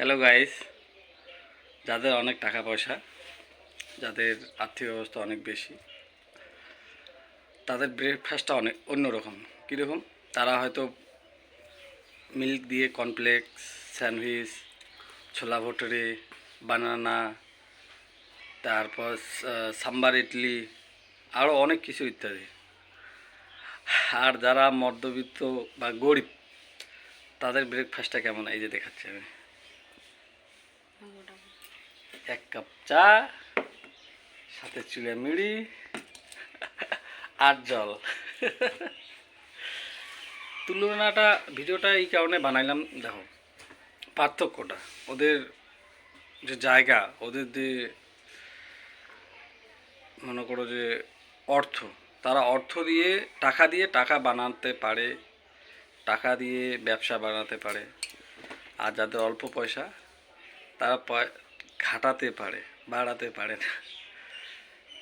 Hello guys যাদের অনেক টাকা পয়সা যাদের আর্থিক অবস্থা অনেক বেশি, তাদের ব্রেকফাস্টটা অনেক অন্যরকম। কীরকম? তারা হয়তো মিল্ক দিয়ে কর্নফ্লেক্স স্যান্ডউইচ ছোলা ভটুরে বানানা তারপর সাম্বার ইডলি আরও অনেক কিছু ইত্যাদি। আর যারা মধ্যবিত্ত বা গরিব, তাদের ব্রেকফাস্টটা কেমন? এই যে দেখাচ্ছি আমি। এক কাপ চা, সাথে চুলে মিড়ি, আর জল। তুলনাটা ভিডিওটা এই কারণে বানাইলাম, দেখো, পার্থক্যটা। ওদের যে জায়গা, ওদের যে, মনে করো যে, অর্থ, তারা অর্থ দিয়ে, টাকা দিয়ে টাকা বানাতে পারে, টাকা দিয়ে ব্যবসা বানাতে পারে। আর যাদের অল্প পয়সা তারা খাটাতে পারে, বাড়াতে পারে না।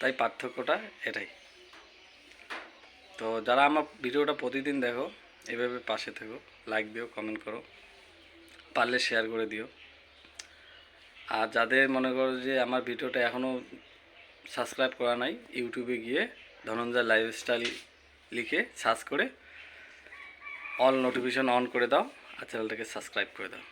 তাই পার্থক্যটা এটাই। তো যারা আমার ভিডিওটা প্রতিদিন দেখো, এভাবে পাশে থেকো লাইক দিও কমেন্ট করো, পারলে শেয়ার করে দিও। আর যাদের মনে করো যে আমার ভিডিওটা এখনও সাবস্ক্রাইব করা নাই ইউটিউবে গিয়ে ধনঞ্জয় লাইফস্টাইল লিখে সার্চ করে অল নোটিফিকেশন অন করে দাও, আর চ্যানেলটাকে সাবস্ক্রাইব করে দাও।